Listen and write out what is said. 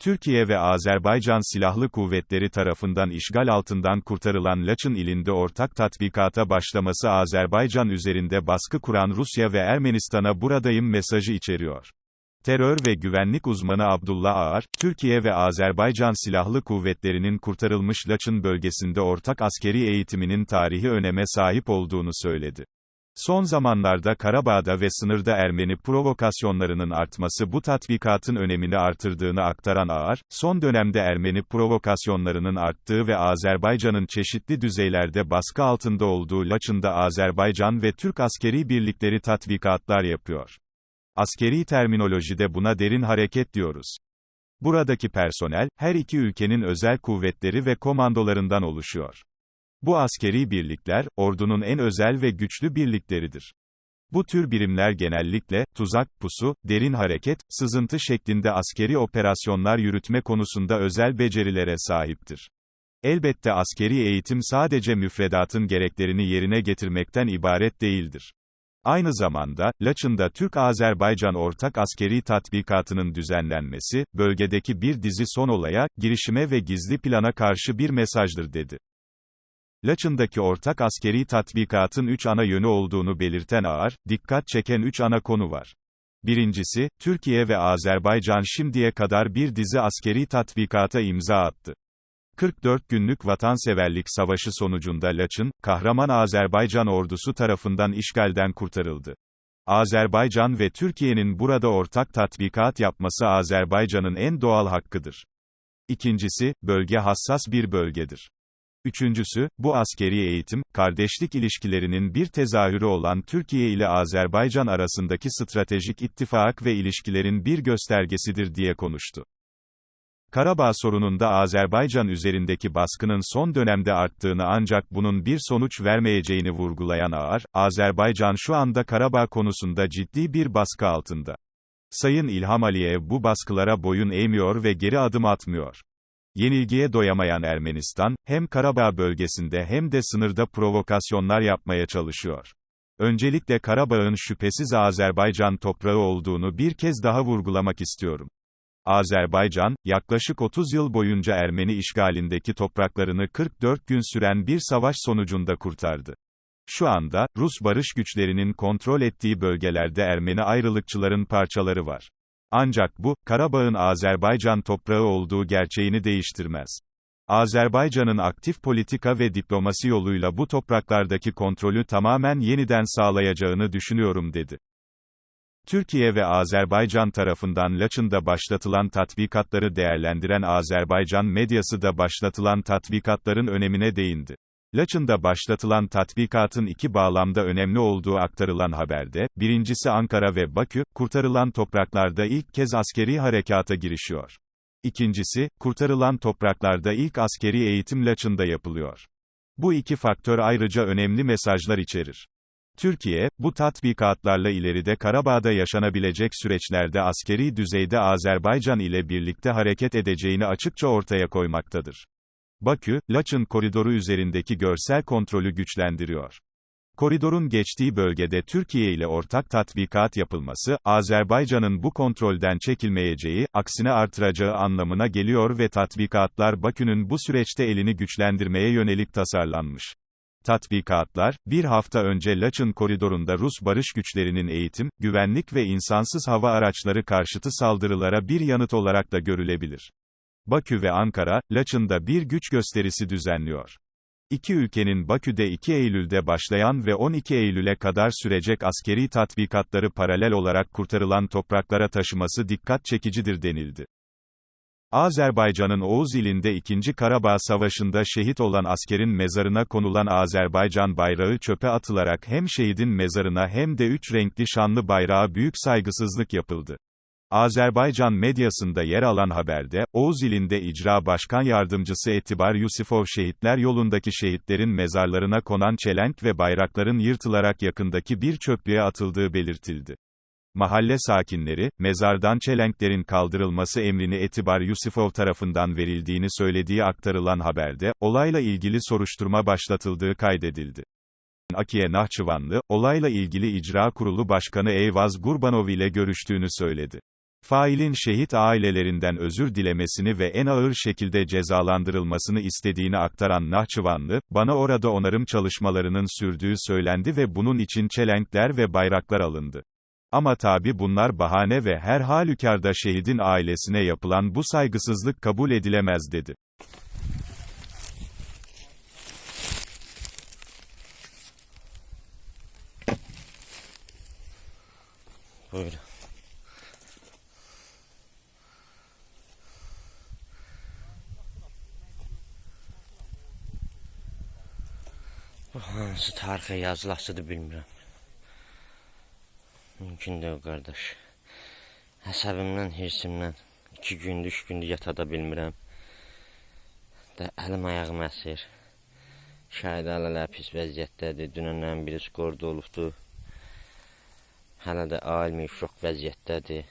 Türkiye ve Azerbaycan Silahlı Kuvvetleri tarafından işgal altından kurtarılan Laçın ilinde ortak tatbikata başlaması Azerbaycan üzerinde baskı kuran Rusya ve Ermenistan'a buradayım mesajı içeriyor. Terör ve güvenlik uzmanı Abdullah Ağar, Türkiye ve Azerbaycan Silahlı Kuvvetleri'nin kurtarılmış Laçın bölgesinde ortak askeri eğitiminin tarihi öneme sahip olduğunu söyledi. Son zamanlarda Karabağ'da ve sınırda Ermeni provokasyonlarının artması bu tatbikatın önemini artırdığını aktaran Ağar, son dönemde Ermeni provokasyonlarının arttığı ve Azerbaycan'ın çeşitli düzeylerde baskı altında olduğu Laçın'da Azerbaycan ve Türk askeri birlikleri tatbikatlar yapıyor. Askeri terminolojide buna derin hareket diyoruz. Buradaki personel, her iki ülkenin özel kuvvetleri ve komandolarından oluşuyor. Bu askeri birlikler, ordunun en özel ve güçlü birlikleridir. Bu tür birimler genellikle, tuzak, pusu, derin hareket, sızıntı şeklinde askeri operasyonlar yürütme konusunda özel becerilere sahiptir. Elbette askeri eğitim sadece müfredatın gereklerini yerine getirmekten ibaret değildir. Aynı zamanda, Laçın'da Türk-Azerbaycan ortak askeri tatbikatının düzenlenmesi, bölgedeki bir dizi son olaya, girişime ve gizli plana karşı bir mesajdır dedi. Laçın'daki ortak askeri tatbikatın üç ana yönü olduğunu belirten Ağar, dikkat çeken üç ana konu var. Birincisi, Türkiye ve Azerbaycan şimdiye kadar bir dizi askeri tatbikata imza attı. 44 günlük vatanseverlik savaşı sonucunda Laçın, kahraman Azerbaycan ordusu tarafından işgalden kurtarıldı. Azerbaycan ve Türkiye'nin burada ortak tatbikat yapması Azerbaycan'ın en doğal hakkıdır. İkincisi, bölge hassas bir bölgedir. Üçüncüsü, bu askeri eğitim, kardeşlik ilişkilerinin bir tezahürü olan Türkiye ile Azerbaycan arasındaki stratejik ittifak ve ilişkilerin bir göstergesidir diye konuştu. Karabağ sorununda Azerbaycan üzerindeki baskının son dönemde arttığını ancak bunun bir sonuç vermeyeceğini vurgulayan Ağar, Azerbaycan şu anda Karabağ konusunda ciddi bir baskı altında. Sayın İlham Aliyev bu baskılara boyun eğmiyor ve geri adım atmıyor. Yenilgiye doyamayan Ermenistan, hem Karabağ bölgesinde hem de sınırda provokasyonlar yapmaya çalışıyor. Öncelikle Karabağ'ın şüphesiz Azerbaycan toprağı olduğunu bir kez daha vurgulamak istiyorum. Azerbaycan, yaklaşık 30 yıl boyunca Ermeni işgalindeki topraklarını 44 gün süren bir savaş sonucunda kurtardı. Şu anda, Rus barış güçlerinin kontrol ettiği bölgelerde Ermeni ayrılıkçıların parçaları var. Ancak bu, Karabağ'ın Azerbaycan toprağı olduğu gerçeğini değiştirmez. Azerbaycan'ın aktif politika ve diplomasi yoluyla bu topraklardaki kontrolü tamamen yeniden sağlayacağını düşünüyorum dedi. Türkiye ve Azerbaycan tarafından Laçın'da başlatılan tatbikatları değerlendiren Azerbaycan medyası da başlatılan tatbikatların önemine değindi. Laçın'da başlatılan tatbikatın iki bağlamda önemli olduğu aktarılan haberde, birincisi Ankara ve Bakü, kurtarılan topraklarda ilk kez askeri harekata girişiyor. İkincisi, kurtarılan topraklarda ilk askeri eğitim Laçın'da yapılıyor. Bu iki faktör ayrıca önemli mesajlar içerir. Türkiye, bu tatbikatlarla ileride Karabağ'da yaşanabilecek süreçlerde askeri düzeyde Azerbaycan ile birlikte hareket edeceğini açıkça ortaya koymaktadır. Bakü, Laçın koridoru üzerindeki görsel kontrolü güçlendiriyor. Koridorun geçtiği bölgede Türkiye ile ortak tatbikat yapılması, Azerbaycan'ın bu kontrolden çekilmeyeceği, aksine artıracağı anlamına geliyor ve tatbikatlar Bakü'nün bu süreçte elini güçlendirmeye yönelik tasarlanmış. Tatbikatlar, bir hafta önce Laçın koridorunda Rus barış güçlerinin eğitim, güvenlik ve insansız hava araçları karşıtı saldırılara bir yanıt olarak da görülebilir. Bakü ve Ankara, Laçın'da bir güç gösterisi düzenliyor. İki ülkenin Bakü'de 2 Eylül'de başlayan ve 12 Eylül'e kadar sürecek askeri tatbikatları paralel olarak kurtarılan topraklara taşıması dikkat çekicidir denildi. Azerbaycan'ın Oğuz ilinde 2. Karabağ Savaşı'nda şehit olan askerin mezarına konulan Azerbaycan bayrağı çöpe atılarak hem şehidin mezarına hem de üç renkli şanlı bayrağa büyük saygısızlık yapıldı. Azerbaycan medyasında yer alan haberde, Oğuz ilinde icra başkan yardımcısı Etibar Yusifov şehitler yolundaki şehitlerin mezarlarına konan çelenk ve bayrakların yırtılarak yakındaki bir çöplüğe atıldığı belirtildi. Mahalle sakinleri, mezardan çelenklerin kaldırılması emrini Etibar Yusifov tarafından verildiğini söylediği aktarılan haberde, olayla ilgili soruşturma başlatıldığı kaydedildi. Akiye Nahçıvanlı, olayla ilgili icra kurulu başkanı Eyvaz Gurbanov ile görüştüğünü söyledi. Failin şehit ailelerinden özür dilemesini ve en ağır şekilde cezalandırılmasını istediğini aktaran Nahçıvanlı, bana orada onarım çalışmalarının sürdüğü söylendi ve bunun için çelenkler ve bayraklar alındı. Ama tabi bunlar bahane ve her halükarda şehidin ailesine yapılan bu saygısızlık kabul edilemez dedi. Buyurun. Bu hansı tarixə yazılasıdır bilmirəm. Mümkün deyil qardaş. Əsəbimdən, hirsimdən iki gündür, üç gündür yata da bilmirəm. Da əlim ayağım əsir. Şəhid ailələr pis vəziyyətdədir. Dünəndən biri skorda olubdu. Hələ də ailmi şok vəziyyətdədir.